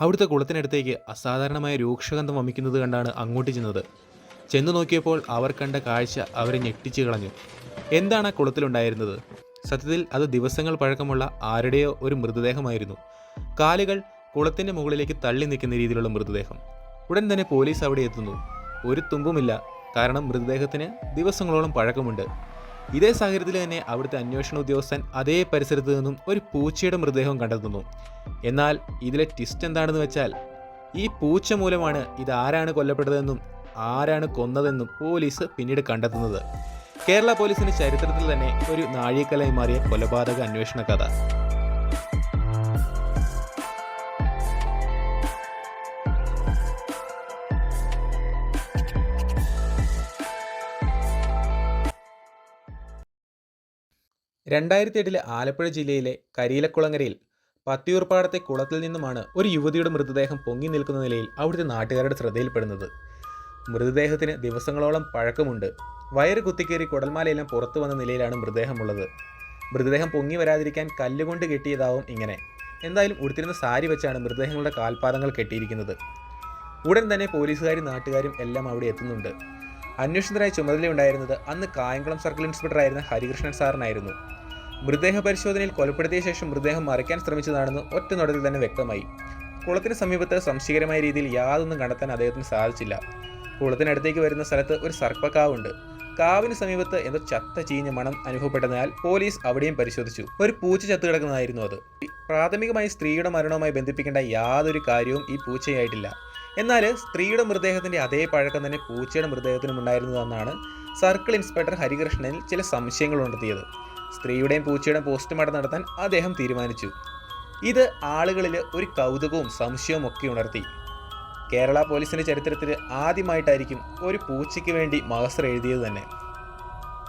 അവിടുത്തെ കുളത്തിനടുത്തേക്ക് അസാധാരണമായ രൂക്ഷഗന്ധം വമിക്കുന്നത് കണ്ടാണ് അങ്ങോട്ട് ചെന്നത്. ചെന്നു നോക്കിയപ്പോൾ അവർ കണ്ട കാഴ്ച അവരെ ഞെട്ടിച്ചു കളഞ്ഞു. എന്താണ് ആ കുളത്തിലുണ്ടായിരുന്നത്? സത്യത്തിൽ അത് ദിവസങ്ങൾ പഴക്കമുള്ള ആരുടെയോ ഒരു മൃതദേഹമായിരുന്നു. കാലുകൾ കുളത്തിന്റെ മുകളിലേക്ക് തള്ളി നിൽക്കുന്ന രീതിയിലുള്ള മൃതദേഹം. ഉടൻ തന്നെ പോലീസ് അവിടെ എത്തുന്നു. ഒരു തുമ്പുമില്ല. കാരണം മൃതദേഹത്തിന് ദിവസങ്ങളോളം പഴക്കമുണ്ട്. ഇതേ സാഹചര്യത്തിൽ തന്നെ അവിടുത്തെ അന്വേഷണ ഉദ്യോഗസ്ഥൻ അതേ പരിസരത്ത് നിന്നും ഒരു പൂച്ചയുടെ മൃതദേഹം കണ്ടെത്തുന്നു. എന്നാൽ ഇതിലെ ട്വിസ്റ്റ് എന്താണെന്ന് വെച്ചാൽ ഈ പൂച്ച മൂലമാണ് ഇത് ആരാണ് കൊല്ലപ്പെട്ടതെന്നും ആരാണ് കൊന്നതെന്നും പോലീസ് പിന്നീട് കണ്ടെത്തുന്നത്. കേരള പോലീസിന്റെ ചരിത്രത്തിൽ തന്നെ ഒരു നാഴികലായി മാറിയ കൊലപാതക അന്വേഷണ കഥ. രണ്ടായിരത്തി എട്ടിലെ ആലപ്പുഴ ജില്ലയിലെ കരിയിലക്കുളങ്ങരയിൽ പത്തിയൂർപ്പാടത്തെ കുളത്തിൽ നിന്നുമാണ് ഒരു യുവതിയുടെ മൃതദേഹം പൊങ്ങി നിൽക്കുന്ന നിലയിൽ അവിടുത്തെ നാട്ടുകാരുടെ ശ്രദ്ധയിൽപ്പെടുന്നത്. മൃതദേഹത്തിന് ദിവസങ്ങളോളം പഴക്കമുണ്ട്. വയറ് കുത്തിക്കേറി കുടൽമാലയെല്ലാം പുറത്തു വന്ന നിലയിലാണ് മൃതദേഹമുള്ളത്. മൃതദേഹം പൊങ്ങി വരാതിരിക്കാൻ കല്ലുകൊണ്ട് കെട്ടിയതാവും ഇങ്ങനെ. എന്തായാലും ഉടുത്തിരുന്ന സാരി വെച്ചാണ് മൃതദേഹങ്ങളുടെ കാൽപാദങ്ങൾ കെട്ടിയിരിക്കുന്നത്. ഉടൻ തന്നെ പോലീസുകാരും നാട്ടുകാരും എല്ലാം അവിടെ എത്തുന്നുണ്ട്. അന്വേഷണത്തിനായി ചുമതലയുണ്ടായിരുന്നത് അന്ന് കായംകുളം സർക്കിൾ ഇൻസ്പെക്ടർ ആയിരുന്ന ഹരികൃഷ്ണൻ സാറിനായിരുന്നു. മൃതദേഹ പരിശോധനയിൽ കൊലപ്പെടുത്തിയ ശേഷം മൃതദേഹം മറയ്ക്കാൻ ശ്രമിച്ചതാണെന്ന് ഒറ്റ നോട്ടത്തിൽ തന്നെ വ്യക്തമായി. കുളത്തിന് സമീപത്ത് സംശയകരമായ രീതിയിൽ യാതൊന്നും കണ്ടെത്താൻ അദ്ദേഹത്തിന് സാധിച്ചില്ല. കുളത്തിനടുത്തേക്ക് വരുന്ന സ്ഥലത്ത് ഒരു സർപ്പക്കാവുണ്ട്. കാവിന് സമീപത്ത് എന്തോ ചത്ത ചീഞ്ഞ മണം അനുഭവപ്പെട്ടതിനാൽ പോലീസ് അവിടെയും പരിശോധിച്ചു. ഒരു പൂച്ച ചത്തു കിടക്കുന്നതായിരുന്നു അത്. പ്രാഥമികമായി സ്ത്രീയുടെ മരണവുമായി ബന്ധിപ്പിക്കേണ്ട യാതൊരു കാര്യവും ഈ പൂച്ചയായിട്ടില്ല. എന്നാൽ സ്ത്രീയുടെ മൃതദേഹത്തിന്റെ അതേ പഴക്കം തന്നെ പൂച്ചയുടെ മൃതദേഹത്തിനും ഉണ്ടായിരുന്നതെന്നാണ് സർക്കിൾ ഇൻസ്പെക്ടർ ഹരികൃഷ്ണനിൽ ചില സംശയങ്ങൾ ഉണർത്തിയത്. സ്ത്രീയുടെയും പൂച്ചയുടെയും പോസ്റ്റ്മോർട്ടം നടത്താൻ അദ്ദേഹം തീരുമാനിച്ചു. ഇത് ആളുകളിൽ ഒരു കൗതുകവും സംശയവും ഒക്കെ ഉണർത്തി. കേരള പോലീസിന്റെ ചരിത്രത്തിൽ ആദ്യമായിട്ടായിരിക്കും ഒരു പൂച്ചയ്ക്ക് വേണ്ടി മഹസർ എഴുതിയത് തന്നെ.